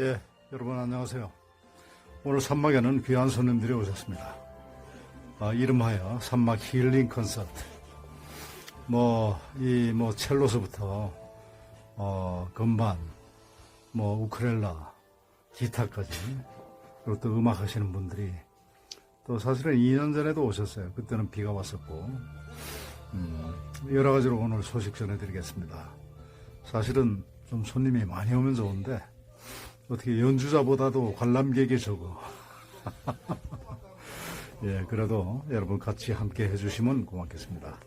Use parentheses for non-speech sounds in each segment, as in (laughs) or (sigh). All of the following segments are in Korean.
예, 여러분 안녕하세요. 오늘 산막에는 귀한 손님들이 오셨습니다. 아, 이름하여 산막 힐링 콘서트. 뭐, 이, 뭐, 첼로서부터, 어, 건반, 뭐, 우크렐라, 기타까지, 그리고 또 음악 하시는 분들이 또 사실은 2년 전에도 오셨어요. 그때는 비가 왔었고, 음, 여러 가지로 오늘 소식 전해드리겠습니다. 사실은 좀 손님이 많이 오면 좋은데, 어떻게 연주자보다도 관람객이 적어. (laughs) 예, 그래도 여러분 같이 함께 해주시면 고맙겠습니다.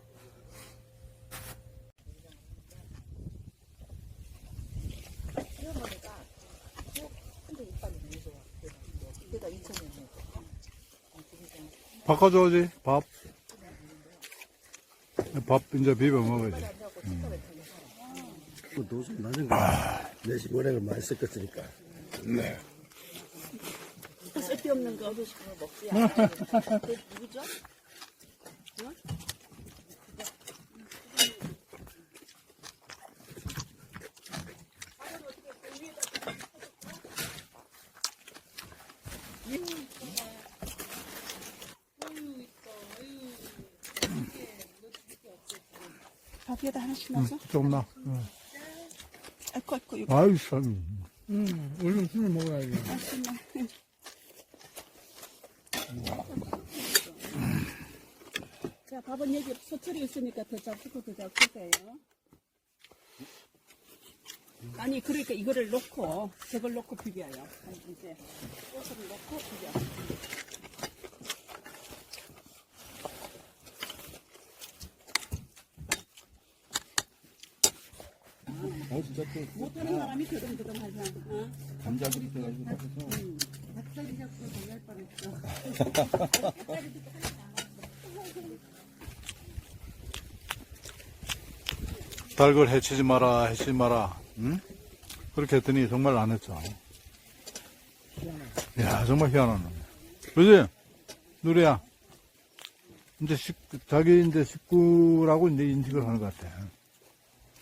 바꿔줘야지, 밥. 밥 이제 비벼 먹어야지. 그 도수 낮은 거. 내 시골에를 많이 섞었으니까. 네. 쓸데없는 거 먹지 않아요. 그 누구죠? 밥에다 하나씩 넣어서 조금 나. 아이고 아이고 이거 아유, 참. 음, 얼른 술을 먹어야지. 맛있네. 자, 밥은 여기 소철이 있으니까 더 잡수고 더 잡수세요. 아니, 그러니까 이거를 놓고, 저걸 놓고 비벼요. 이제, 소스를 놓고 비벼. 어, 진짜 또 못하는 사람이 드금드금 하잖아. 어? 감자들이 돼가지고 맛있어. 닭다리 잡고 놀랄 뻔했어. (laughs) 닭을 해치지 마라, 해치지 마라. 응? 그렇게 했더니 정말 안 했죠. 야, 정말 희한하네. 그지? 누리야. 이제 식, 자기 이제 식구라고 이제 인식을 하는 것 같아.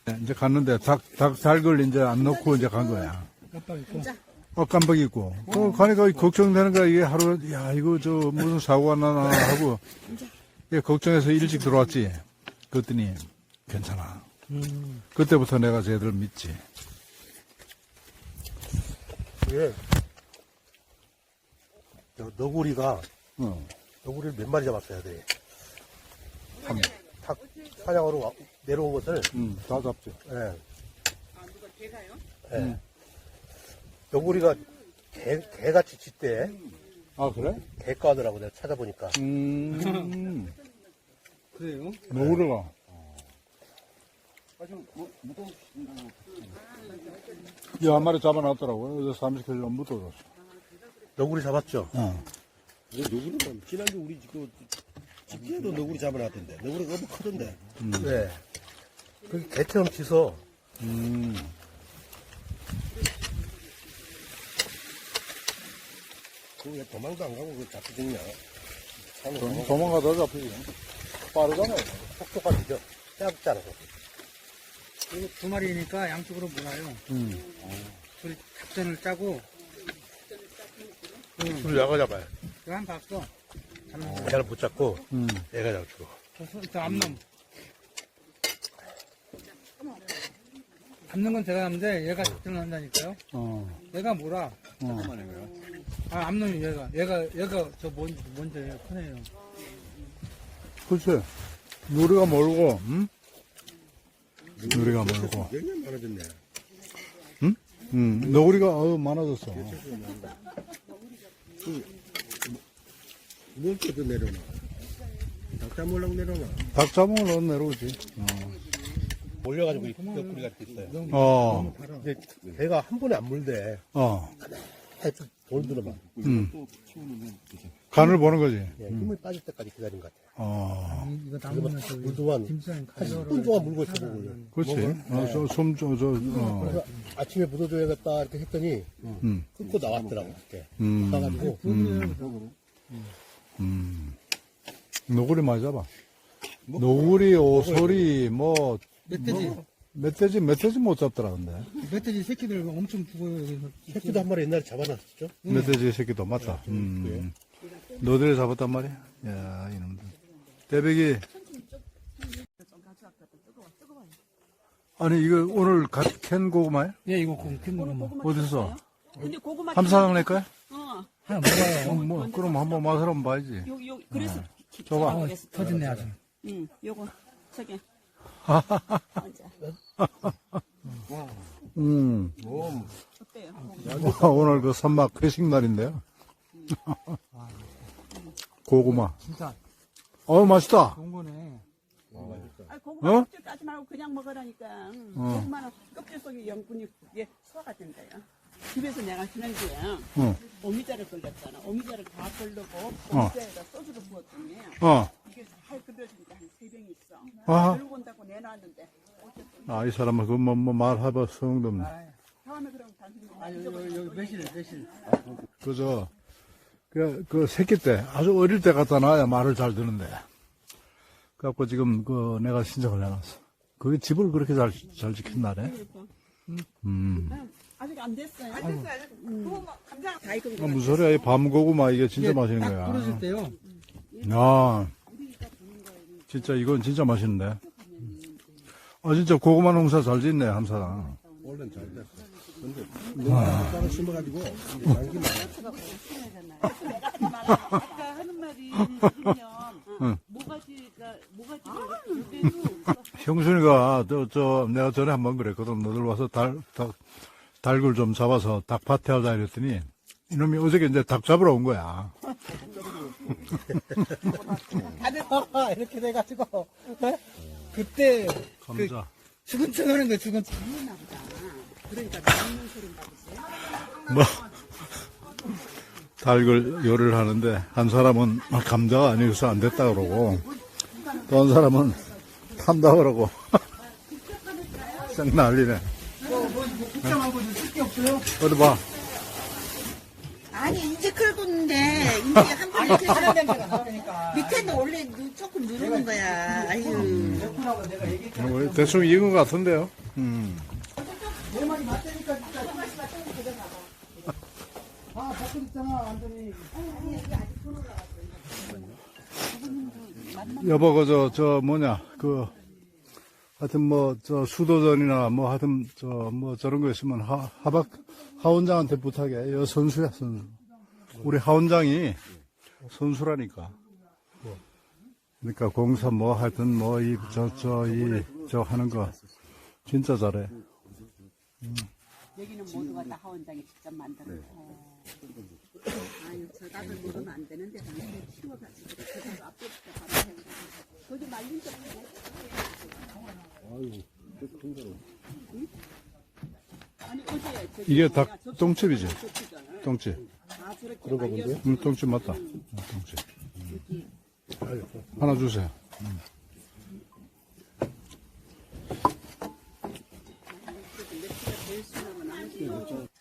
네, 이제 갔는데 닭, 닭, 닭을 이제 안 넣고 이제 간 거야. 있고. 어, 깜빡 잊고. 어, 가니까 걱정되는 거야. 이게 하루, 야, 이거 저 무슨 사고가 나나 하고. 예, 걱정해서 일찍 들어왔지. 그랬더니 괜찮아. 음, 그때부터 내가 쟤들 믿지. 예. 저 너구리가, 어. 너구리를 몇 마리 잡았어야 돼. 한, 탁, 사냥으로 와- 내려온 것을, 음, 다 잡죠. 예. 아, 누가 개가요? 예. 너구리가 개, 개같이 짖대. 아, 그래? 개과더라고 내가 찾아보니까. 음, (laughs) 그래요? 노르가. 이한 마리 잡아놨더라고요. 그래서 30kg 묻어줬어. 너구리 잡았죠? 어. 너구리는 지난주 우리 그 집게도 너구리 잡아놨던데. 너구리가 너무 크던데. 네. 그 개처럼 짖어. 음. 그왜 도망도 안 가고 그 잡히 죽냐. 산에 도- 도망, 도망가다 잡히지. 빠르잖아요. 똑똑하죠. 짧잖아. 이거 두 마리니까 양쪽으로 몰아요. 음. 둘이 작전을 짜고, 줄 야가 잡아요. 이거 한 봤어. 잡는 거. 애를 못 잡고 음. 애가 잡고. 저, 손- 저 앞놈. 잡는 건 제가 하는데 얘가 작전을 한다니까요. 어. 얘가 뭐라? 어. 아, 앞놈이 얘가. 얘가, 얘가 저 뭔, 뭔데 크네요. 글쎄. 누리가 멀고, 음? 누리가 멀고. 몇년 많아졌네. 음, 너구리가 어, 많아졌어. 뭘 때도 내려놔. 닭 잡으려고 내려놔. 닭 잡으면 너 내려오지. 어. 몰려가지고 이 옆구리가 이렇게 있어요. 어. 근데 배가 한 번에 안 물대. 어. 해쭉 돌들어만. 음. 간을 보는 거지. 예, 힘을 빠질 때까지 기다린 것 같아요. 어. 이- 이거 저기 물도만 김치랑 한 가져오라고 10분 동안 물고 있어. 그렇지. 어, 저, 숨, 저, 저, 어. 그래서 아침에 묻어줘야겠다 이렇게 했더니 음. 끊고 나왔더라고 그때. 음. 나가지고 음. 너구리 많이 잡아. 너구리, 오소리, 뭐, 멧돼지. 멧돼지, 멧돼지 못 잡더라, 근데. 멧돼지 새끼들 엄청 죽어요. 새끼도 한 마리 옛날에 잡아놨었죠? 멧돼지 새끼도 맞다. 음. 너들이 잡았단 말이야? 야, 이놈들. 대백이. 아니, 이거 오늘 갓 캔 고구마야? 예, 이거 뭐. 고구마 어디서? 근데 고구마 함사강 낼까요? 어, 하나 먹어요. 어, 뭐, 그럼 한번 맛을 한번 봐야지. 요, 요, 그래서 기- 줘봐. 어, 그랬어. 터졌네, 아주. 응, 요거 저기. (laughs) 앉아. 음. 어때요? 와, 오늘 그 선막 회식 날인데요. 고구마. 진짜 어, 맛있다. 좋은 거네. 아, 고구마 어? 말고 그냥 먹으라니까. 응. 어. 고구마는 껍질 속에 영분이 이게 소화가 된대요. 집에서 내가 지난주에 어, 오미자를 걸렸잖아. 오미자를 다 걸르고 어. 오미자에다 소주를 부었더니 어. 이게 잘 끓여지니까 한 세병 있어. 아하. 들고 온다고 내놨는데 어쨌든 아, 이 사람은 그 뭐, 뭐 말하봐 소용도 없네. 다음에 그럼 당신이 아, 여기, 여기, 여기 매실, 매실. 그저, 그, 그 새끼 때, 아주 어릴 때 갖다 놔야 말을 잘 듣는데. 그래갖고 지금 그 내가 신청을 해놨어. 그게 집을 그렇게 잘, 잘 지킨다네. 음. 아직 안 됐어요. 안 됐어요. 고구마 감자 다 익은 아, 거. 무슨 소리야. 이 밤고구마 이게 진짜 맛있는 딱 거야. 부러질 때요. 야, 진짜 이건 진짜 맛있는데. 아, 진짜 고구마 농사 잘 짓네, 함사랑. 원래는 잘 됐어. 근데 너무 따로 심어가지고 이제 양기 많아. 아까 하는 말이 들으면 응. 모가지가 형순이가, 저, 저, 내가 전에 한 번 그랬거든. 너들 와서 달, 닭, 닭을 좀 잡아서 닭파티 하자 이랬더니, 이놈이 어저께 이제 닭 잡으러 온 거야. 다들 봐, 이렇게 돼가지고. 네? 그때 감자. 죽은 척 하는 거야, 죽은 척. 그러니까 먹는 소리인가 보세요. 뭐, 닭을 요리를 하는데, 한 사람은 감자가 아니어서 안 됐다 그러고, 또 한 사람은 탄다 그러고, 싹 난리네. 국장하고 쓸게 없어요. 어디 봐. 아니 이제 있는데 이제 한번 이렇게 다른 냄새가 나오니까. 밑에는 원래 누- 조금 누르는 거야. 아유. 내가 얘기했잖아. 뭐, 대충 익은 것 같은데요. 음. 내 말이 맞다니까, 진짜. 아, 벗고 있잖아, 완전히. 여보, 그, 저, 저, 뭐냐, 그, 하여튼 뭐, 저, 수도전이나 뭐, 하여튼, 저, 뭐, 저런 거 있으면 하, 하박, 하원장한테 부탁해. 여 선수야, 선수. 우리 하원장이 선수라니까. 그러니까 공사 뭐, 하여튼 뭐, 이, 저, 저, 이, 저 하는 거, 진짜 잘해. 여기는 모두가 다 하원장이 직접 만드는 거. 아유, 저 닭을 먹으면 안 되는데 당신이 키워가지고 그래서 앞에부터 바로 해가지고 거기 말린 적 없네. 아니 어제 저기 이게 뭐야, 닭 저- 똥집이지? 똥집. 아 저렇게 말려서 음, 똥집 맞다. 음, 똥집. 하나 주세요.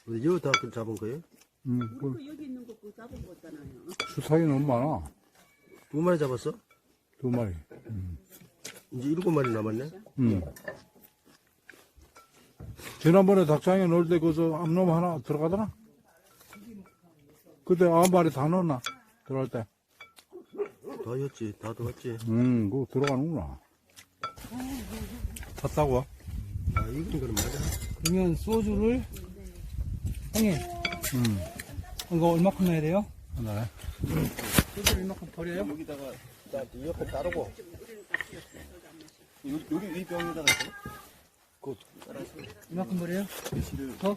어디 여기 다 잡은 거예요? 음, 그, 그 여기 있는 거 그거 잡은 거잖아요. 수탉이 너무 많아. 두 마리 잡았어? 두 마리. 이제 일곱 마리 남았네. 음. 지난번에 닭장에 넣을 때 그저 암놈 하나 들어가더나? 그때 아홉 마리 다 넣었나? 들어갈 때. 다 였지, 다 들었지. 음, 그거 들어가는구나. 탔다고? 아, 익은 거는 맞아. 그러면 소주를, 형님. 이거 얼마큼 넣어야 돼요? 하나에. 소주를 얼마큼 버려요? 여기다가, 자, 옆에 따르고. 여기, 여기 위 병에다가? 그, 따라서. 얼마큼 버려요? 더?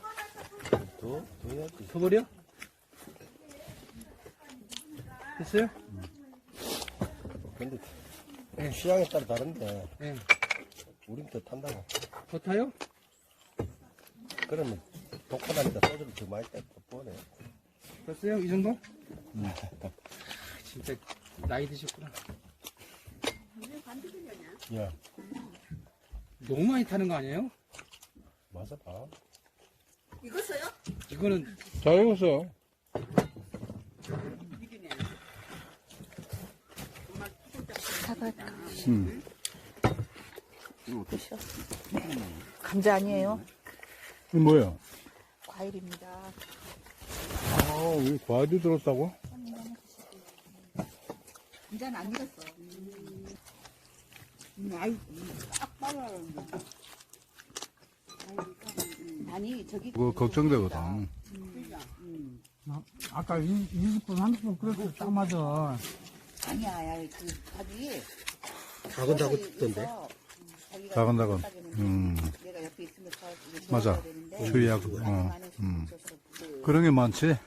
더, 더 해야지. 더 버려? 됐어요? 근데, 네. 취향에 따라 다른데, 예. 우린 더 탄다고. 더 타요? 그러면, 독하다니까 소주를 더 많이 보내. 됐어요? 이 정도? 진짜 나이 드셨구나. 야, 너무 많이 타는 거 아니에요? 맞아 봐. 익었어요? 이거는 잘 익었어. 음. 감자 아니에요? 이 뭐야? 과일입니다. 아, 왜 과일이 들었다고? 감자는 안 익었어. 음, 아이, 딱 빨아는데. 아니, 저기. 그거 걱정되거든. 아까 20분, 30분 끓였을 딱 맞아. 아니야, 야, 그, 자기. 다근다근 던데 다근다근. 음. 맞아. 되는데 주의하고, 그 어, 음. 그 그런 게 많지?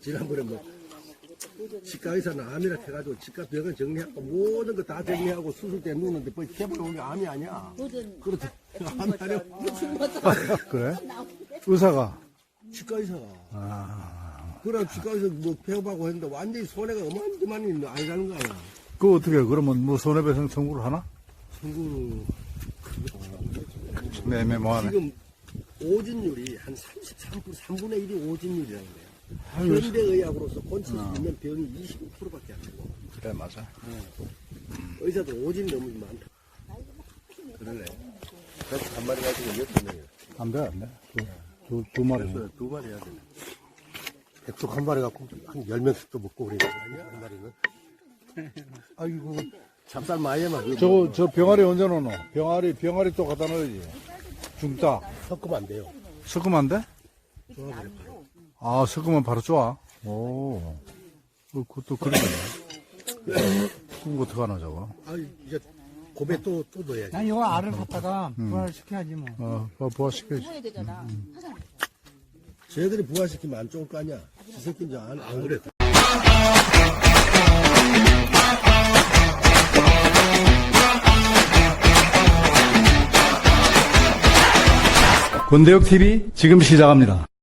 지난번에 뭐 치과 의사는 암이라 해가지고 치과 병원 정리하고 모든 거 다 정리하고 수술 때 누는데 뭐 개발 온게 암이 아니야 그렇지 암이 아니야 (laughs) 그래? 의사가? 치과 의사가 아. 그럼 치과 의사 뭐 폐업하고 했는데 완전히 손해가 어마어마한 아니라는 거 아니야 그거 어떻게, 해? 그러면 뭐 손해배상 청구를 하나? 친구 애매모하네. 지금 오진율이 한 33% 3분의 1이 오진율이라는 거야 현대의학으로서 고칠 수 있는 병이 25%밖에 안 되고 그래, 맞아. 의사들 오진 너무 많다 그러네 그래서 한 마리 가지고 여섯 명이야 안 돼, 안 돼. 두, 두, 두 마리. 그래서 두 마리 해야 돼. 백숙 한 마리 갖고 한열 명씩도 먹고 거 아니야? 한 마리는? 아이고, 찹쌀 마에만 저거, 저 병아리 언제 넣노? 병아리, 병아리 또 갖다 넣어야지. 중딱. 섞으면 안 돼요. 섞으면 안 돼? 아, 섞으면 바로 좋아. 오. 그, 그것도 그러네. 그럼 어떡하나, 저거. 아, 이제 고배 또, 또 넣어야지. 난 이거 알을 갖다가 부활시켜야지 뭐. 어, 뭐 부화시켜야지. 해야 되잖아. 쟤들이 부화시키면 안 좋을 거 아니야? 지 새끼인 줄 안, 안 그래. 권대혁 TV 지금 시작합니다.